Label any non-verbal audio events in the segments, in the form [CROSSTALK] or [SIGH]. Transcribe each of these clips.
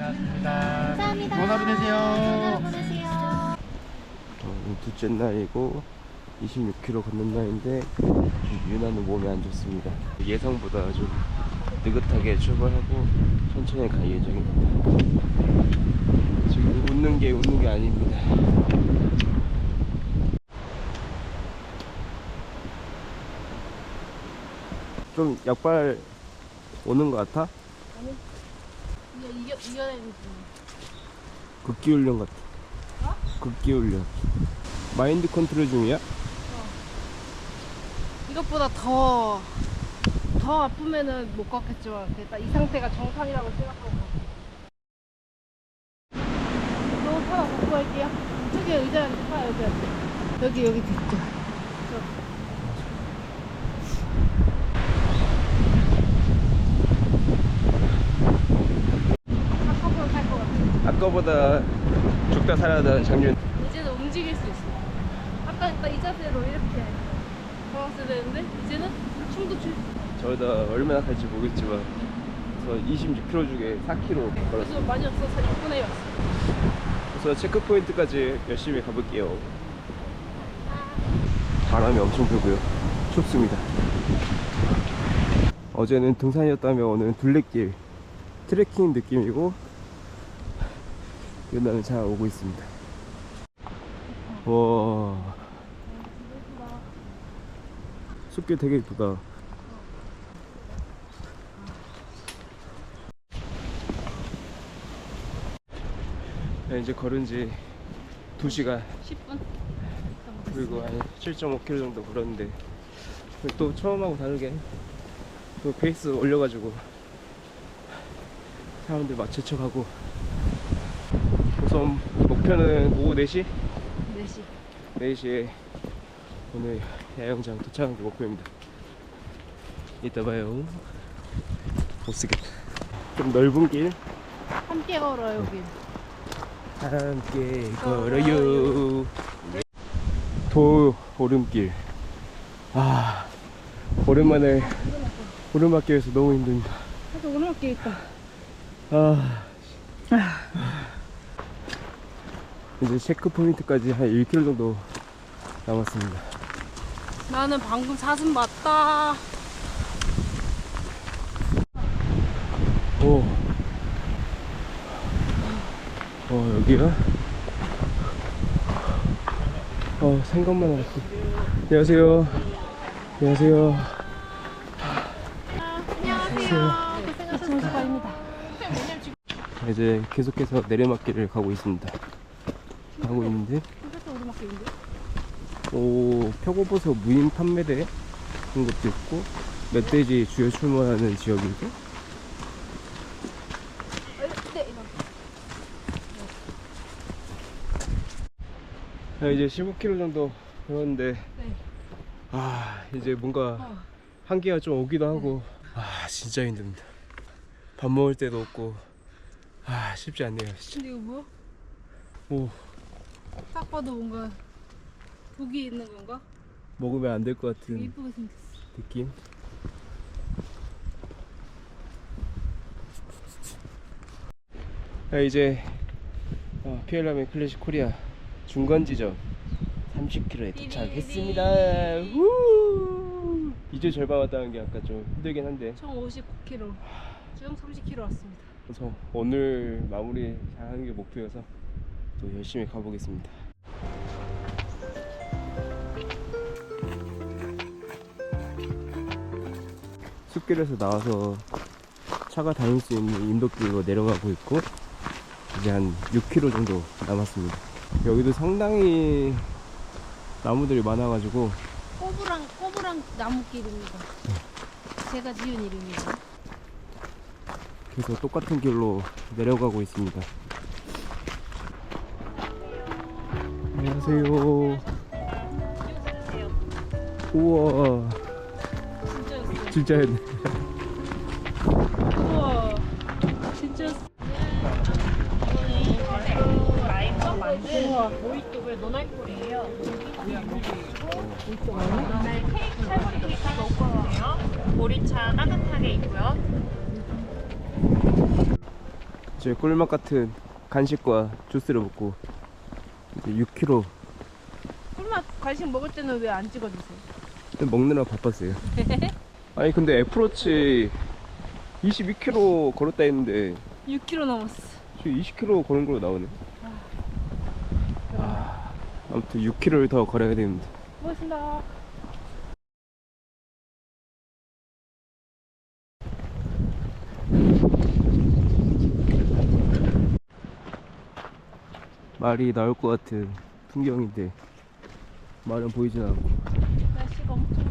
고생하셨습니다. 감사합니다. 좋은 하루 되세요. 좋은 하루 보내세요. 어, 둘째 날이고 26km 걷는 날인데 좀 유나는 몸이 안 좋습니다. 예상보다 좀 느긋하게 출발하고 천천히 갈 예정입니다. 지금 웃는 게 웃는 게 아닙니다. 좀 약발 오는 것 같아? 이거 이겨 이겨내는 중. 극기 훈련 같아. 극기 훈련. 마인드 컨트롤 중이야? 이것보다 더, 더 아프면은 못 걷겠지만, 일단 이 상태가 정상이라고 생각하고. 너무 갈게요. 저기 의자한테 파, 여기한테. 여기, 여기 됐죠. 아까보다 살것 같아. 아까보다 죽다 살아난 장면. 이제는 움직일 수 있어. 아까 딱이 자세로 이렇게 걸었어야 되는데, 이제는 춤도 출 수 있어. 저희가 얼마나 갈지 모르겠지만 저 26km 중에 4km 그래서 걸었어요. 많이 없어서 6분에 왔어. 그래서 체크 포인트까지 열심히 가볼게요. 바람이 엄청 불고요. 춥습니다. 어제는 등산이었다면 오늘은 둘레길 트레킹 느낌이고 유나는 잘 오고 있습니다. 와 숲길 되게 예쁘다. 네, 이제 걸은 지 2시간 10분? 그리고 한 7.5km 정도 걸었는데 또 처음하고 다르게 또 페이스 올려가지고 사람들 맞춰쳐가고 우선 목표는 오후 4시? 4시. 4시에 오늘 야영장 도착하는 게 목표입니다 이따 봐요 못쓰겠다 좀 넓은 길 함께 걸어, 여기. 함께 걸어요. 도 오름길. 아 오랜만에 오르막길에서 너무 힘듭니다. 하도 오르막길 있다. 아 이제 체크 포인트까지 한 1km 정도 남았습니다. 나는 방금 사슴 봤다. 오. 어, 여기야? 어, 생각만 하고. 안녕하세요. 안녕하세요. 안녕하세요. 고생하셨습니다. 이제 계속해서 내리막길을 가고 있습니다. 가고 있는데? 오, 표고버섯 무인 판매대 그런 것도 있고, 멧돼지 주요 출몰하는 지역이고, 네, 이런. 아, 이제 15km 정도 걸었는데, 네. 아, 이제 뭔가 어. 한기가 좀 오기도 하고 아 진짜 힘듭니다 밥 먹을 때도 없고 아 쉽지 않네요 진짜 근데 이거 뭐야? 오 딱 봐도 뭔가 독이 있는 건가? 먹으면 안 될 것 되게 같은 이쁘게 생겼어. 느낌 아, 이제 어, 피엘라멘 클래식 코리아 중간 지점 30km에 도착했습니다 우! 이제 절반 왔다 는 게 아까 좀 힘들긴 한데 총 59km. 중 30km 왔습니다. 그래서 오늘 마무리 잘하는 게 목표여서 또 열심히 가보겠습니다. 숲길에서 나와서 차가 다닐 수 있는 인도길로 내려가고 있고 이제 한 6km 정도 남았습니다. 여기도 상당히 나무들이 많아가지고 꼬부랑 꼬부랑 나무길입니다. 제가 지은 이름이죠. 계속 똑같은 길로 내려가고 있습니다. 안녕하세요. 우와, 진짜였어요. 진짜였네. 모히또를 노날콜이에요 오늘 케이크 살구리 케이크 먹고 있네요. 보리차 따뜻하게 있고요. 저희 꿀맛 같은 간식과 주스를 먹고 이제 6kg 꿀맛 간식 먹을 때는 왜 안 찍어주세요? 먹느라 바빴어요. [LAUGHS] 아니 근데 애플워치 22km 걸었다 했는데 6kg 넘었어 지금 20km 거는 걸로 나오네. 아, 아무튼 6km를 더 걸어야 되는데. 고맙습니다 말이 나올 것 같은 풍경인데 말은 보이진 않고. 날씨가 엄청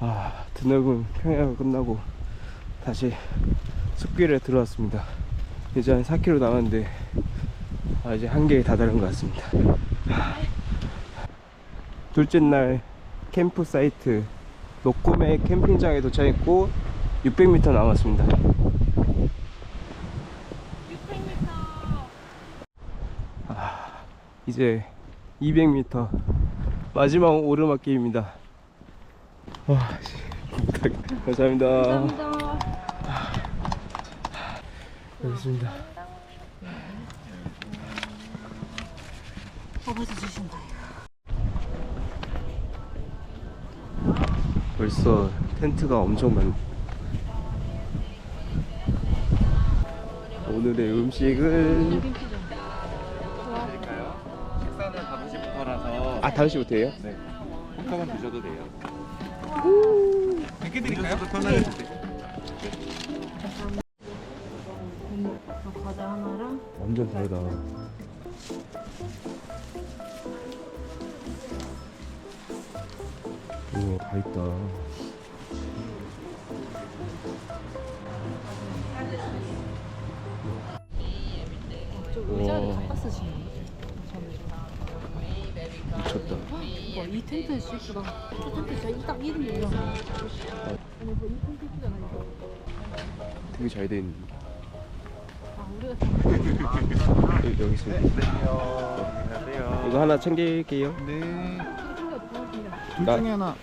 아, 드넓은 평야가 끝나고 다시 숲길에 들어왔습니다. 이제 한 4km 남았는데 아, 이제 한계에 다다른 것 같습니다. 둘째 날 캠프 사이트 녹구메 캠핑장에 도착했고 600m 남았습니다. 600m 이제 200m 마지막 오르막길입니다. 와, 씨, 감사합니다. 감사합니다 알겠습니다. 먹어서 주신다 벌써 텐트가 엄청 많. 오늘의 음식은 아 5시부터예요? 네. 한꺼번 드셔도 돼요. 몇개 드릴까요? 편하게 드세요. 과자 하나랑 완전 다르다. 우와 다 있다. 저 의자를 와. 미쳤다. 와 이 텐트 진짜 이쁘다 저 텐트 진짜 딱 이름이에요 아니 뭐이 텐트 이쁘잖아 이거 되게 잘 돼 있는. 아 우리가 여기, 여기 있습니다. 안녕하세요. 이거 하나 챙길게요. 네. 둘 나- 중에 하나.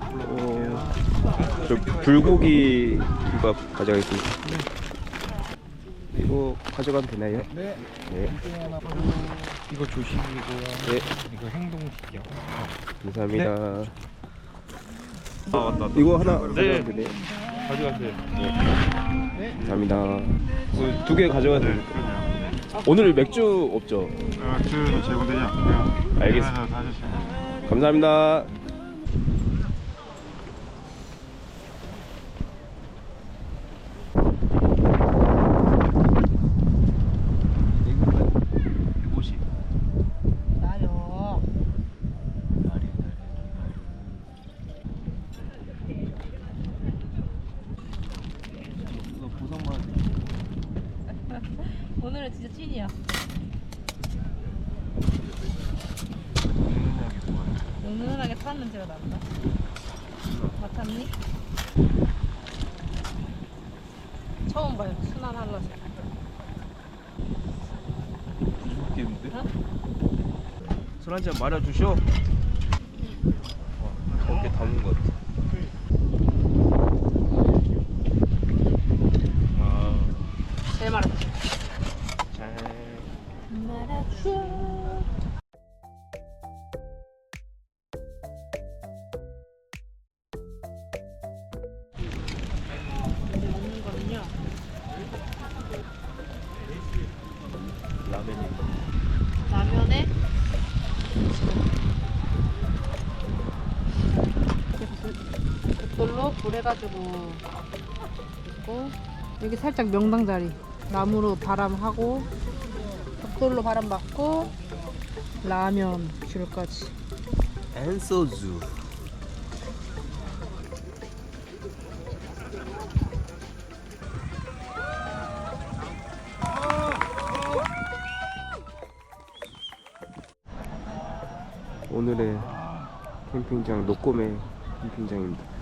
어, 저 불고기 이거 가져가겠습니다. 이거 가져가면 되나요? 네. 네. 이거 조식이고요. 네. 이거 행동식이요. 감사합니다. 아 맞다. 이거 하나 네. 가져가면 되네요. 가져가세요. 감사합니다. 두 개 가져가도 됩니까? 오늘 맥주 없죠? 맥주 제공되지 않고요. 알겠습니다. 감사합니다. 나요 오늘은 진짜 찐이야 은은하게 탄 냄새가 난다 맡았니? 처음 봐요 순한 한라색 어? 술한잔 말아주쇼. 어깨 담은 것 같아. 아, 제일 말았지 잘. 말아줘 이제 먹는 거는요 라면에 벽돌로 불해가지고 있고 여기 살짝 명당 자리 나무로 바람하고 벽 돌로 바람 맞고 라면 귤까지. 엔소주. 오늘의 캠핑장 노꼬메 캠핑장입니다.